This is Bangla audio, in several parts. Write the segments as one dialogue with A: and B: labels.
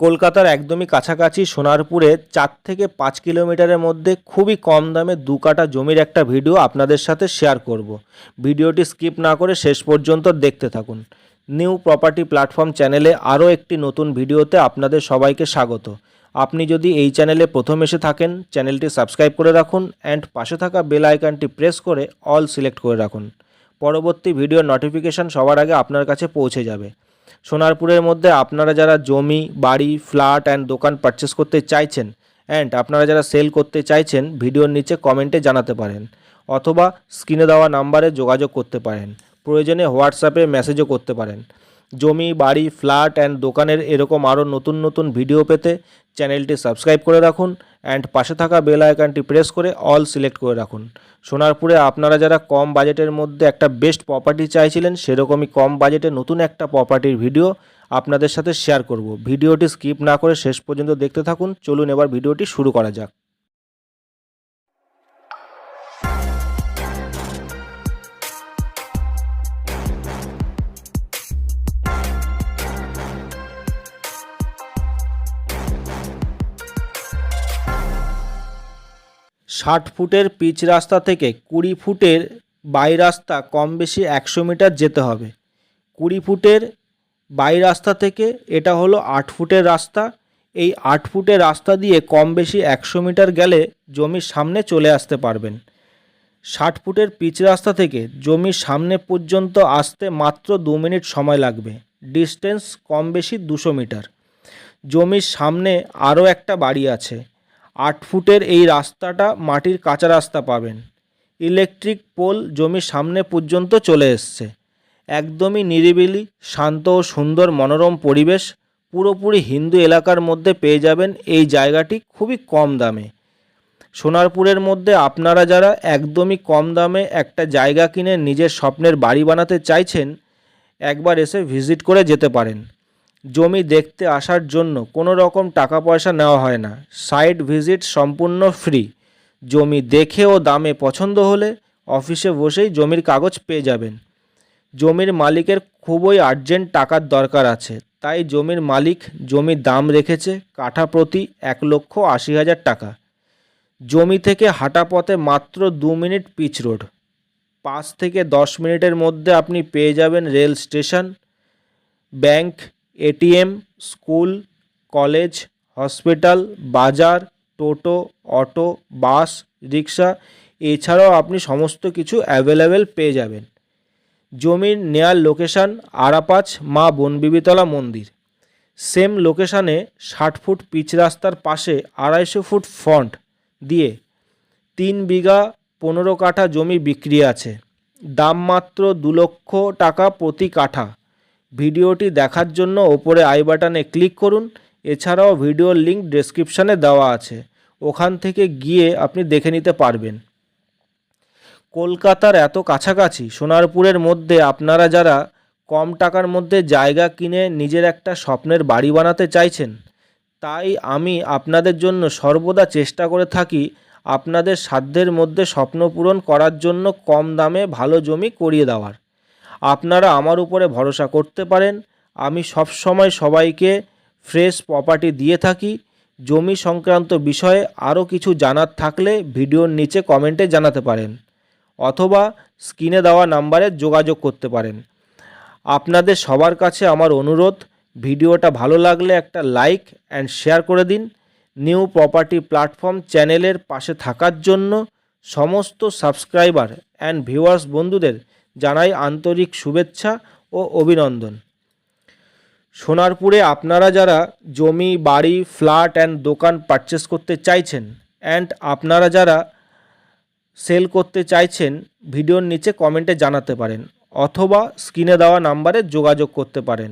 A: কলকাতার একদমই কাছাকাছি সোনারপুরে চার থেকে পাঁচ কিলোমিটারের মধ্যে খুবই কম দামে দু কাটা জমির একটা ভিডিও আপনাদের সাথে শেয়ার করব। ভিডিওটি স্কিপ না করে শেষ পর্যন্ত দেখতে থাকুন। নিউ প্রপার্টি প্ল্যাটফর্ম চ্যানেলে আরও একটি নতুন ভিডিওতে আপনাদের সবাইকে স্বাগত। আপনি যদি এই চ্যানেলে প্রথম এসে থাকেন, চ্যানেলটি সাবস্ক্রাইব করে রাখুন অ্যান্ড পাশে থাকা বেল আইকনটি প্রেস করে অল সিলেক্ট করে রাখুন। পরবর্তী ভিডিওর নোটিফিকেশান সবার আগে আপনার কাছে পৌঁছে যাবে। সোনারপুরের মধ্যে আপনারা যারা জমি, বাড়ি, ফ্ল্যাট অ্যান্ড দোকান পারচেস করতে চাইছেন অ্যান্ড আপনারা যারা সেল করতে চাইছেন, ভিডিওর নিচে কমেন্টে জানাতে পারেন অথবা স্ক্রিনে দেওয়া নাম্বারে যোগাযোগ করতে পারেন। প্রয়োজনে হোয়াটসঅ্যাপে মেসেজও করতে পারেন। জমি, বাড়ি ফ্ল্যাট অ্যান্ড দোকানের এরকম আরও নতুন নতুন ভিডিও পেতে চ্যানেলটি সাবস্ক্রাইব করে রাখুন অ্যান্ড পাশে থাকা বেল আইকনটি প্রেস করে অল সিলেক্ট করে রাখুন। সোনারপুরে আপনারা যারা কম বাজেটের মধ্যে একটা বেস্ট প্রপার্টি চাইছিলেন, সেরকমই কম বাজেটে নতুন একটা প্রপার্টির ভিডিও আপনাদের সাথে শেয়ার করব। ভিডিওটি স্কিপ না করে শেষ পর্যন্ত দেখতে থাকুন। চলুন এবার ভিডিওটি শুরু করা যাক। ষাট ফুটের পিচ রাস্তা থেকে কুড়ি ফুটের বাই রাস্তা কম বেশি একশো মিটার যেতে হবে। কুড়ি ফুটের বাই রাস্তা থেকে এটা হলো আট ফুটের রাস্তা। এই আট ফুটের রাস্তা দিয়ে কম বেশি একশো মিটার গেলে জমির সামনে চলে আসতে পারবেন। ষাট ফুটের পিচ রাস্তা থেকে জমির সামনে পর্যন্ত আসতে মাত্র দু মিনিট সময় লাগবে। ডিস্টেন্স কম বেশি দুশো মিটার। জমির সামনে আরও একটা বাড়ি আছে। আট ফুটের এই রাস্তাটা মাটির কাঁচা রাস্তা পাবেন। ইলেকট্রিক পোল জমির সামনে পর্যন্ত চলে এসছে। একদমই নিরিবিলি, শান্ত ও সুন্দর মনোরম পরিবেশ পুরোপুরি হিন্দু এলাকার মধ্যে পেয়ে যাবেন এই জায়গাটি খুবই কম দামে। সোনারপুরের মধ্যে আপনারা যারা একদমই কম দামে একটা জায়গা কিনে নিজের স্বপ্নের বাড়ি বানাতে চাইছেন, একবার এসে ভিজিট করে যেতে পারেন। জমি দেখতে আসার জন্য কোনো রকম টাকা পয়সা নেওয়া হয় না। সাইট ভিজিট সম্পূর্ণ ফ্রি। জমি দেখে ও দামে পছন্দ হলে অফিসে বসেই জমির কাগজ পেয়ে যাবেন। জমির মালিকের খুবই আর্জেন্ট টাকার দরকার আছে, তাই জমির মালিক জমির দাম রেখেছে কাঠা প্রতি এক লক্ষ আশি হাজার টাকা। জমি থেকে হাঁটা পথে মাত্র দু মিনিট পিচ রোড। পাঁচ থেকে দশ মিনিটের মধ্যে আপনি পেয়ে যাবেন rail station, bank ATM, school, college, hospital, বাজার, টোটো, অটো, বাস, রিক্সা, এছাড়াও আপনি সমস্ত কিছু অ্যাভেলেবেল পেয়ে যাবেন। জমির নেয়ার লোকেশান আরাপাঁচ মা বনবিবিতলা মন্দির। সেম লোকেশানে ষাট ফুট পিচ রাস্তার পাশে আড়াইশো ফুট ফ্রন্ট দিয়ে তিন বিঘা পনেরো কাঠা জমি বিক্রি আছে। দাম মাত্র দু লক্ষ টাকা প্রতি কাঠা। ভিডিওটি দেখার জন্য ওপরে আই বাটনে ক্লিক করুন। এছাড়াও ভিডিওর লিঙ্ক ডেসক্রিপশানে দেওয়া আছে। ওখান থেকে গিয়ে আপনি দেখে নিতে পারবেন। কলকাতার এত কাছাকাছি, সোনারপুরের মধ্যে আপনারা যারা কম টাকার মধ্যে জায়গা কিনে নিজের একটা স্বপ্নের বাড়ি বানাতে চাইছেন, তাই আমি আপনাদের জন্য সর্বদা চেষ্টা করে থাকি আপনাদের সাধ্যের মধ্যে স্বপ্ন পূরণ করার জন্য কম দামে ভালো জমি করিয়ে দেওয়ার। আপনারা আমার উপরে ভরসা করতে পারেন। আমি সব সময় সবাইকে ফ্রেশ প্রপার্টি দিয়ে থাকি। জমি সংক্রান্ত বিষয়ে আরও কিছু জানার থাকলে ভিডিওর নিচে কমেন্টে জানাতে পারেন। অথবা স্ক্রিনে দেওয়া নাম্বারে যোগাযোগ করতে পারেন। আপনাদের সবার কাছে আমার অনুরোধ, ভিডিওটা ভালো লাগলে একটা লাইক অ্যান্ড শেয়ার করে দিন। নিউ প্রপার্টি প্ল্যাটফর্ম চ্যানেলের পাশে থাকার জন্য সমস্ত সাবস্ক্রাইবার অ্যান্ড ভিউয়ার্স বন্ধুদের জানাই আন্তরিক শুভেচ্ছা ও অভিনন্দন। সোনারপুরে আপনারা যারা জমি, বাড়ি, ফ্ল্যাট অ্যান্ড দোকান পারচেস করতে চাইছেন অ্যান্ড আপনারা যারা সেল করতে চাইছেন, ভিডিওর নিচে কমেন্টে জানাতে পারেন অথবা স্ক্রিনে দেওয়া নাম্বারে যোগাযোগ করতে পারেন।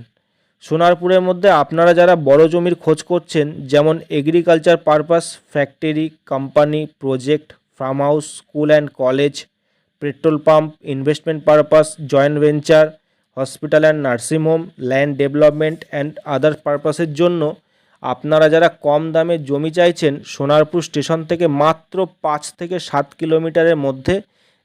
A: সোনারপুরের মধ্যে আপনারা যারা বড় জমির খোঁজ করছেন, যেমন agriculture purpose factory company project farm house school and college petrol pump investment purpose joint venture hospital and nursing home land development and other পারপাসের জন্য আপনারা যারা কম দামে জমি চাইছেন, সোনারপুর স্টেশন থেকে মাত্র পাঁচ থেকে সাত কিলোমিটারের মধ্যে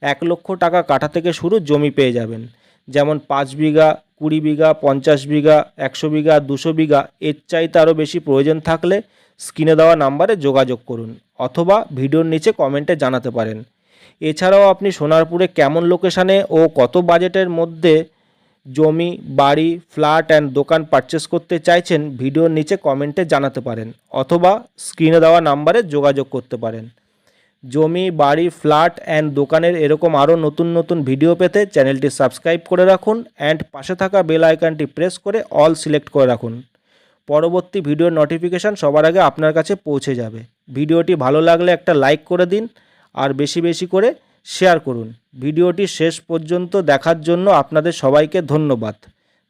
A: এক লক্ষ টাকা কাঠা থেকে শুরু জমি পেয়ে যাবেন। যেমন পাঁচ বিঘা, কুড়ি বিঘা, পঞ্চাশ বিঘা, একশো বিঘা, দুশো বিঘা, এর চাইতে আরও বেশি প্রয়োজন থাকলে স্ক্রিনে দেওয়া নাম্বারে যোগাযোগ করুন অথবা ভিডিওর নিচে কমেন্টে জানাতে পারেন। এছাড়াও আপনি সোনারপুরে কেমন লোকেশানে ও কত বাজেটের মধ্যে জমি, বাড়ি ফ্ল্যাট অ্যান্ড দোকান পারচেস করতে চাইছেন, ভিডিওর নিচে কমেন্টে জানাতে পারেন অথবা স্ক্রিনে দেওয়া নাম্বারে যোগাযোগ করতে পারেন। জমি, বাড়ি ফ্ল্যাট অ্যান্ড দোকানের এরকম আরও নতুন নতুন ভিডিও পেতে চ্যানেলটি সাবস্ক্রাইব করে রাখুন অ্যান্ড পাশে থাকা বেল আইকনটি প্রেস করে অল সিলেক্ট করে রাখুন। পরবর্তী ভিডিওর নোটিফিকেশান সবার আগে আপনার কাছে পৌঁছে যাবে। ভিডিওটি ভালো লাগলে একটা লাইক করে দিন আর বেশি বেশি করে শেয়ার করুন। ভিডিওটি শেষ পর্যন্ত দেখার জন্য আপনাদের সবাইকে ধন্যবাদ।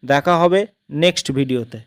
A: দেখা হবে নেক্সট ভিডিওতে